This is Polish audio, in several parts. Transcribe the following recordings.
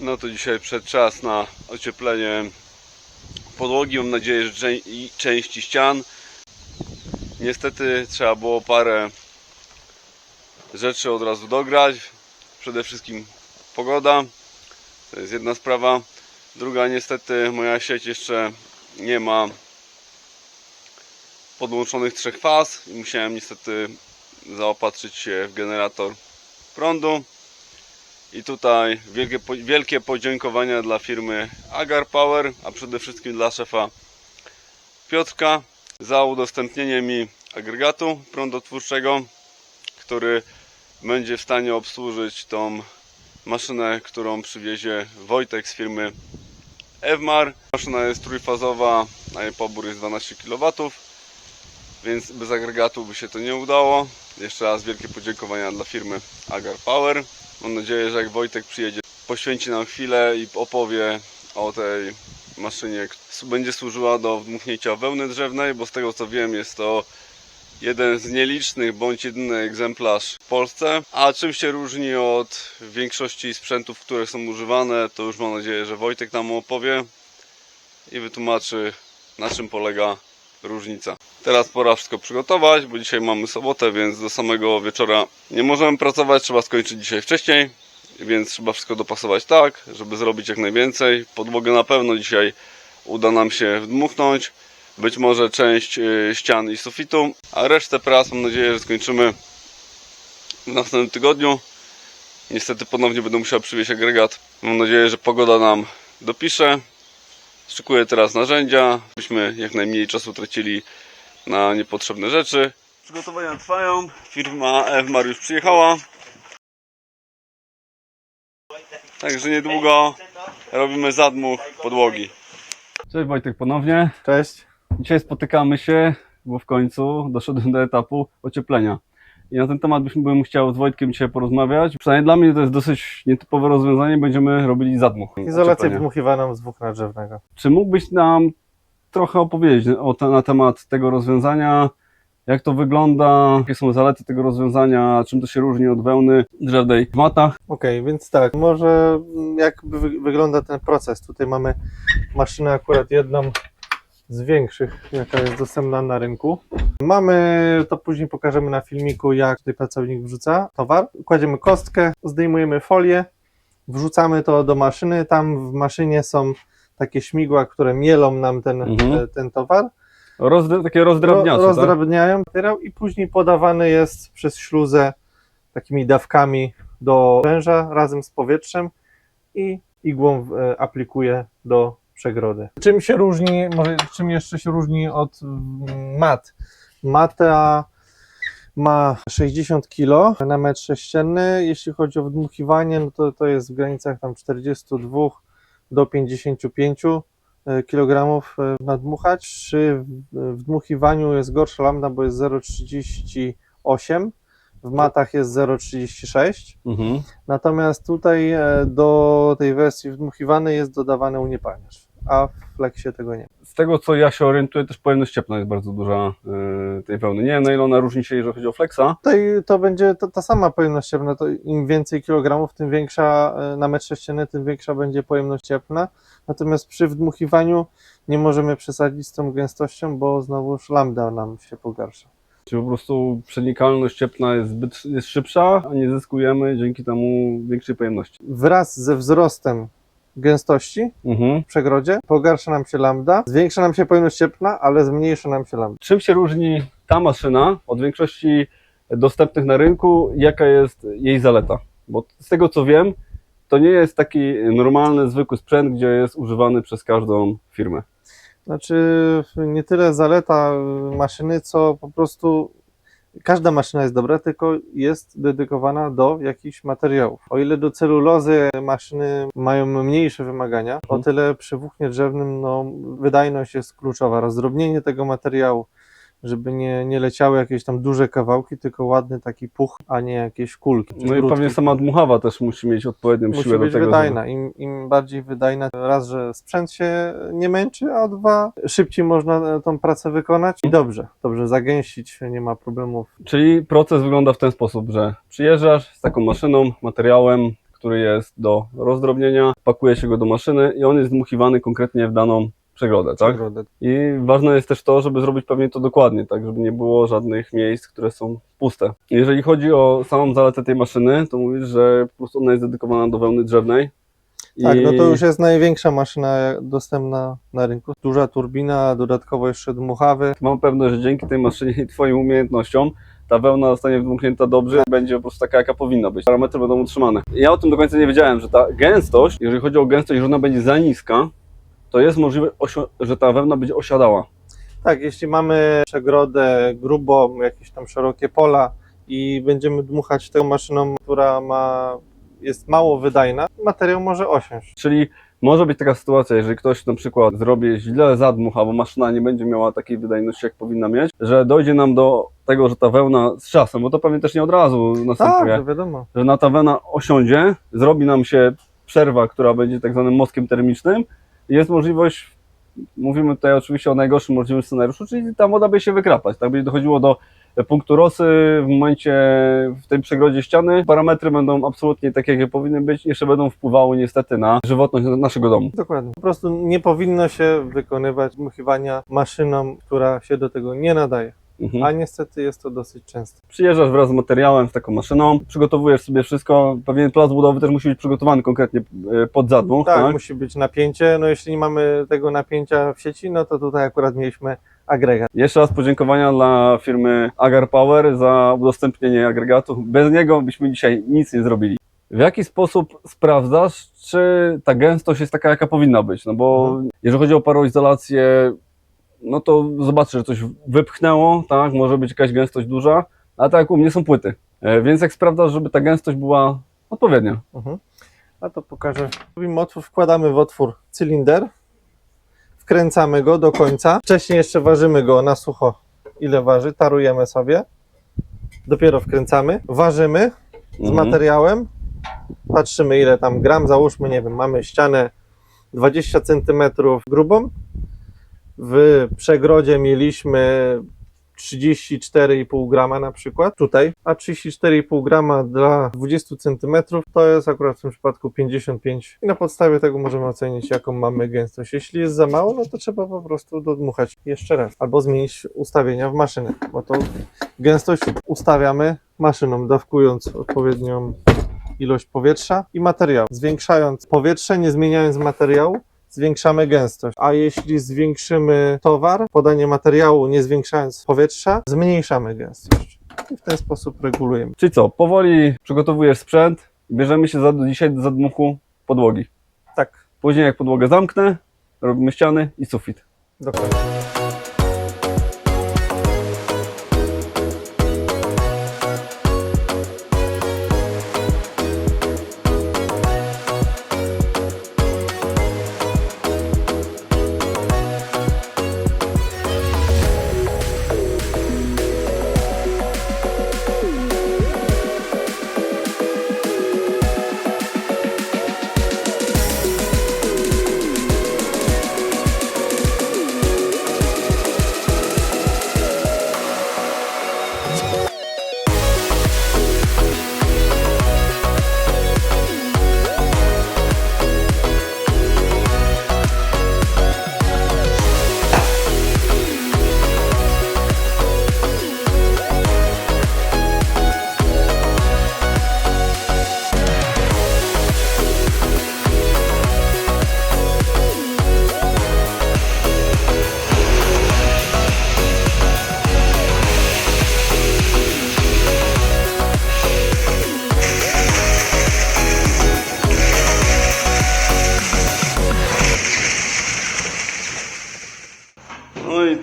No to dzisiaj przed czas na ocieplenie podłogi. Mam nadzieję, że części ścian. Niestety trzeba było parę rzeczy od razu dograć. Przede wszystkim pogoda. To jest jedna sprawa. Druga, niestety moja sieć jeszcze nie ma podłączonych trzech faz i musiałem niestety zaopatrzyć się w generator prądu. I tutaj wielkie, wielkie podziękowania dla firmy Agar Power, a przede wszystkim dla szefa Piotrka za udostępnienie mi agregatu prądotwórczego, który będzie w stanie obsłużyć tą maszynę, którą przywiezie Wojtek z firmy Ewmar. Maszyna jest trójfazowa, a jej pobór jest 12 kW, więc bez agregatu by się to nie udało. Jeszcze raz wielkie podziękowania dla firmy Agar Power. Mam nadzieję, że jak Wojtek przyjedzie, poświęci nam chwilę i opowie o tej maszynie. Będzie służyła do wdmuchnięcia wełny drzewnej, bo z tego co wiem jest to jeden z nielicznych bądź jedyny egzemplarz w Polsce. A czym się różni od większości sprzętów, które są używane, to już mam nadzieję, że Wojtek nam opowie i wytłumaczy na czym polega różnica. Teraz pora wszystko przygotować, bo dzisiaj mamy sobotę, więc do samego wieczora nie możemy pracować, trzeba skończyć dzisiaj wcześniej, więc trzeba wszystko dopasować tak, żeby zrobić jak najwięcej. Podłogę na pewno dzisiaj uda nam się wdmuchnąć, być może część y, ścian i sufitu, a resztę prac mam nadzieję, że skończymy w następnym tygodniu. Niestety ponownie będę musiał przywieźć agregat. Mam nadzieję, że pogoda nam dopisze. Szykuję teraz narzędzia, byśmy jak najmniej czasu tracili na niepotrzebne rzeczy. Przygotowania trwają. Firma Ewmar już przyjechała. Także niedługo robimy zadmuch podłogi. Cześć Wojtek ponownie. Cześć. Dzisiaj spotykamy się, bo w końcu doszedłem do etapu ocieplenia. I na ten temat byśmy bym chciał z Wojtkiem dzisiaj porozmawiać. Przynajmniej dla mnie to jest dosyć nietypowe rozwiązanie. Będziemy robili zadmuch. Izolację ocieplenia. wdmuchiwaną z włókna drzewnego. Czy mógłbyś nam trochę opowiedzieć o te, na temat tego rozwiązania? Jak to wygląda? Jakie są zalety tego rozwiązania? Czym to się różni od wełny drzewnej w matach? Okej, więc tak, może jak wy, wygląda ten proces? Tutaj mamy maszynę akurat jedną z większych, jaka jest dostępna na rynku. Mamy, to później pokażemy na filmiku, jak tutaj pracownik wrzuca towar. Kładziemy kostkę, zdejmujemy folię, wrzucamy to do maszyny. Tam w maszynie są takie śmigła, które mielą nam ten, Mhm. e, ten towar. Rozdra- takie rozdrabniacze, Ro- tak? rozdrabniają materiał i później podawany jest przez śluzę takimi dawkami do węża razem z powietrzem i igłą e, aplikuje do przegrody. Czym się różni, może czym jeszcze się różni od mm, mat? Mata ma 60 kg na metr sześcienny. Jeśli chodzi o wdmuchiwanie, no to to jest w granicach tam 42 do 55 kg nadmuchać. Przy w- wdmuchiwaniu jest gorsza lambda, bo jest 0,38, w matach jest 0,36. Mhm. Natomiast tutaj e, do tej wersji wdmuchiwanej jest dodawany uniepalniacz, a w flexie tego nie. Z tego co ja się orientuję, też pojemność cieplna jest bardzo duża yy, tej wełny. Nie wiem na ile ona różni się, jeżeli chodzi o flexa. Tutaj to będzie to, ta sama pojemność cieplna, to im więcej kilogramów, tym większa e, na metr sześcienny, tym większa będzie pojemność cieplna. Natomiast przy wdmuchiwaniu nie możemy przesadzić z tą gęstością, bo znowuż lambda nam się pogarsza. Czy po prostu przenikalność cieplna jest zbyt jest szybsza, a nie zyskujemy dzięki temu większej pojemności. Wraz ze wzrostem gęstości Mhm. w przegrodzie pogarsza nam się lambda, zwiększa nam się pojemność cieplna, ale zmniejsza nam się lambda. Czym się różni ta maszyna od większości dostępnych na rynku? Jaka jest jej zaleta? Bo z tego co wiem, to nie jest taki normalny, zwykły sprzęt, gdzie jest używany przez każdą firmę. Znaczy nie tyle zaleta maszyny, co po prostu każda maszyna jest dobra, tylko jest dedykowana do jakichś materiałów. O ile do celulozy maszyny mają mniejsze wymagania, o Mhm. tyle przy włóknie drzewnym no, wydajność jest kluczowa. Rozdrobnienie tego materiału, żeby nie, nie leciały jakieś tam duże kawałki, tylko ładny taki puch, a nie jakieś kulki. No i pewnie sama dmuchawa też musi mieć odpowiednią Musi siłę być do tego. wydajna. Im, Im bardziej wydajna, raz, że sprzęt się nie męczy, a dwa, szybciej można tą pracę wykonać i dobrze, dobrze zagęścić, nie ma problemów. Czyli proces wygląda w ten sposób, że przyjeżdżasz z taką maszyną, materiałem, który jest do rozdrobnienia, pakuje się go do maszyny i on jest dmuchiwany konkretnie w daną przegrodę, tak? Przegrodę. I ważne jest też to, żeby zrobić pewnie to dokładnie, tak, żeby nie było żadnych miejsc, które są puste. Jeżeli chodzi o samą zaletę tej maszyny, to mówisz, że po prostu ona jest dedykowana do wełny drzewnej. Tak, I- no to już jest największa maszyna dostępna na rynku. Duża turbina, dodatkowo jeszcze dmuchawy. Mam pewność, że dzięki tej maszynie i Twoim umiejętnościom ta wełna zostanie wdmuchnięta dobrze i będzie po prostu taka, jaka powinna być. Parametry będą utrzymane. Ja o tym do końca nie wiedziałem, że ta gęstość, jeżeli chodzi o gęstość, że ona będzie za niska, to jest możliwe, że ta wełna będzie osiadała. Tak, jeśli mamy przegrodę grubą, jakieś tam szerokie pola i będziemy dmuchać tą maszyną, która ma, jest mało wydajna, materiał może osiąść. Czyli może być taka sytuacja, jeżeli ktoś na przykład zrobi źle zadmuch, albo maszyna nie będzie miała takiej wydajności, jak powinna mieć, że dojdzie nam do tego, że ta wełna z czasem, bo to pewnie też nie od razu Tak, następuje, to wiadomo. że na ta wełna osiądzie, zrobi nam się przerwa, która będzie tak zwanym mostkiem termicznym jest możliwość, mówimy tutaj oczywiście o najgorszym możliwym scenariuszu, czyli ta woda będzie się wykrapać, tak będzie dochodziło do punktu rosy w momencie w tej przegrodzie ściany. Parametry będą absolutnie takie, jakie powinny być, jeszcze będą wpływały niestety na żywotność naszego domu. Dokładnie. Po prostu nie powinno się wykonywać dmuchiwania maszyną, która się do tego nie nadaje. Mhm. A niestety jest to dosyć często. Przyjeżdżasz wraz z materiałem, z taką maszyną, przygotowujesz sobie wszystko. Pewien plac budowy też musi być przygotowany konkretnie e, pod zadmuch, Tak, tak? musi być napięcie. No jeśli nie mamy tego napięcia w sieci, no to tutaj akurat mieliśmy agregat. Jeszcze raz podziękowania dla firmy Agar Power za udostępnienie agregatu. Bez niego byśmy dzisiaj nic nie zrobili. W jaki sposób sprawdzasz, czy ta gęstość jest taka, jaka powinna być? No bo Mhm. jeżeli chodzi o paroizolację, no to zobaczysz, że coś wypchnęło, tak? Może być jakaś gęstość duża, a tak jak u mnie są płyty. E, Więc jak sprawdzasz, żeby ta gęstość była odpowiednia? Mhm. A to pokażę. Robimy otwór, wkładamy w otwór cylinder, wkręcamy go do końca. Wcześniej jeszcze ważymy go na sucho, ile waży, tarujemy sobie. Dopiero wkręcamy, ważymy z Mhm. materiałem, patrzymy ile tam gram, załóżmy, nie wiem, mamy ścianę 20 cm grubą, w przegrodzie mieliśmy 34,5 grama na przykład tutaj, a 34,5 grama dla 20 cm to jest akurat w tym przypadku 55 i na podstawie tego możemy ocenić jaką mamy gęstość. Jeśli jest za mało, no to trzeba po prostu dodmuchać jeszcze raz albo zmienić ustawienia w maszynie, bo to gęstość ustawiamy maszyną, dawkując odpowiednią ilość powietrza i materiału. Zwiększając powietrze, nie zmieniając materiału, zwiększamy gęstość. A jeśli zwiększymy towar, podanie materiału, nie zwiększając powietrza, zmniejszamy gęstość. I w ten sposób regulujemy. Czyli co, powoli przygotowujesz sprzęt, bierzemy się za, dzisiaj do zadmuchu podłogi. Tak, Później jak podłogę zamknę, robimy ściany i sufit. dokładnie.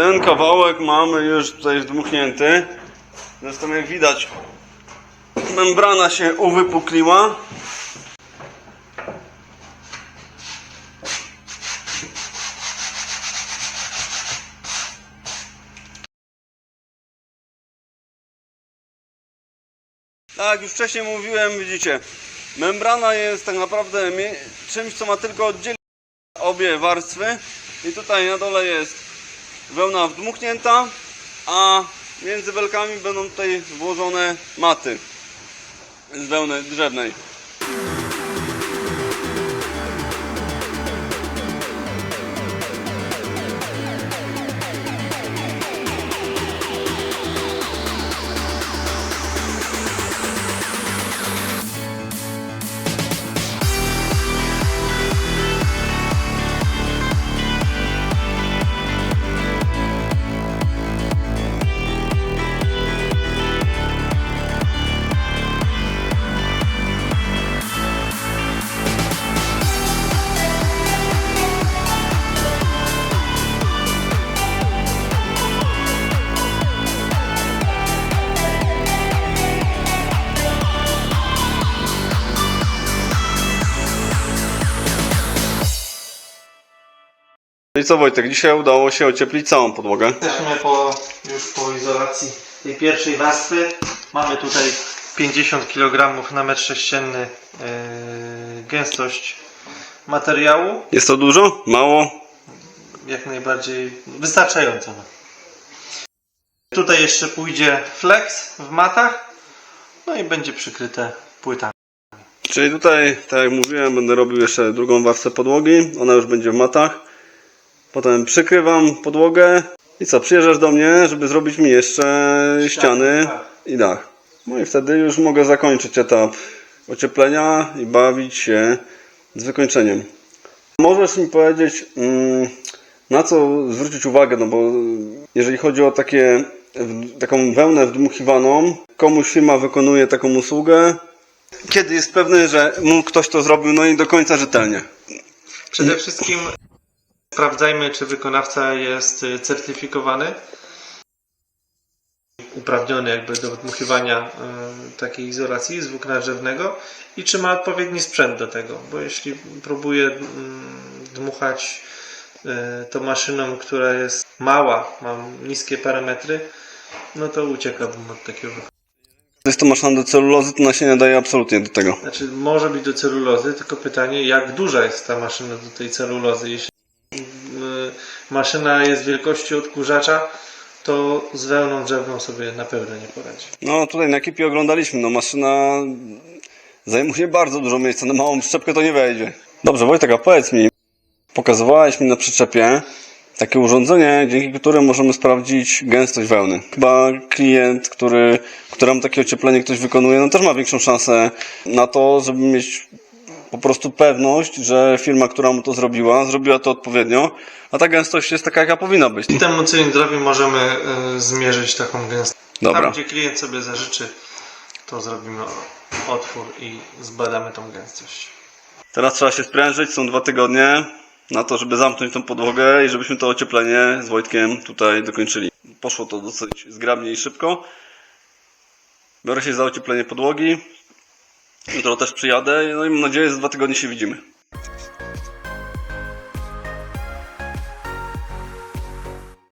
Ten kawałek mamy już tutaj zdmuchnięty. Zresztą jak widać, membrana się uwypukliła. Tak, już wcześniej mówiłem, widzicie, membrana jest tak naprawdę czymś, co ma tylko oddzielić obie warstwy i tutaj na dole jest wełna wdmuchnięta, a między belkami będą tutaj włożone maty z wełny drzewnej. I co Wojtek, dzisiaj udało się ocieplić całą podłogę. Jesteśmy po, już po izolacji tej pierwszej warstwy. Mamy tutaj 50 kg na metr sześcienny yy, gęstość materiału. Jest to dużo? Mało? Jak najbardziej wystarczająco. Tutaj jeszcze pójdzie flex w matach. No i będzie przykryte płytami. Czyli tutaj, tak jak mówiłem, będę robił jeszcze drugą warstwę podłogi. Ona już będzie w matach. Potem przykrywam podłogę. I co, przyjeżdżasz do mnie, żeby zrobić mi jeszcze ściany tak. i dach. No i wtedy już mogę zakończyć etap ocieplenia i bawić się z wykończeniem. Możesz mi powiedzieć, mm, na co zwrócić uwagę, no bo jeżeli chodzi o takie, taką wełnę wdmuchiwaną, komuś firma wykonuje taką usługę, kiedy jest pewny, że mu ktoś to zrobił, no i do końca rzetelnie. Przede wszystkim sprawdzajmy, czy wykonawca jest y, certyfikowany, uprawniony jakby do dmuchiwania y, takiej izolacji z włókna drzewnego i czy ma odpowiedni sprzęt do tego, bo jeśli próbuje mm, dmuchać y, to maszyną, która jest mała, ma niskie parametry, no to uciekałbym od takiego. Jest to maszyna do celulozy, to nasienia daje absolutnie do tego. Znaczy, może być do celulozy, tylko pytanie, jak duża jest ta maszyna do tej celulozy. Jeśli maszyna jest wielkości odkurzacza, to z wełną drzewną sobie na pewno nie poradzi. No tutaj na ekipie oglądaliśmy, no maszyna zajmuje bardzo dużo miejsca, na małą przyczepkę to nie wejdzie. Dobrze Wojtek, a powiedz mi, pokazywałeś mi na przyczepie takie urządzenie, dzięki któremu możemy sprawdzić gęstość wełny. Chyba klient, który, któremu takie ocieplenie ktoś wykonuje, no też ma większą szansę na to, żeby mieć po prostu pewność, że firma, która mu to zrobiła, zrobiła to odpowiednio, a ta gęstość jest taka, jaka powinna być. I temu cylindrowi możemy y, zmierzyć taką gęstość. Dobra. Tam, gdzie klient sobie zażyczy, to zrobimy otwór i zbadamy tą gęstość. Teraz trzeba się sprężyć, są dwa tygodnie na to, żeby zamknąć tą podłogę i żebyśmy to ocieplenie z Wojtkiem tutaj dokończyli. Poszło to dosyć zgrabnie i szybko. Biorę się za ocieplenie podłogi. Jutro też przyjadę, no i mam nadzieję, że za dwa tygodnie się widzimy.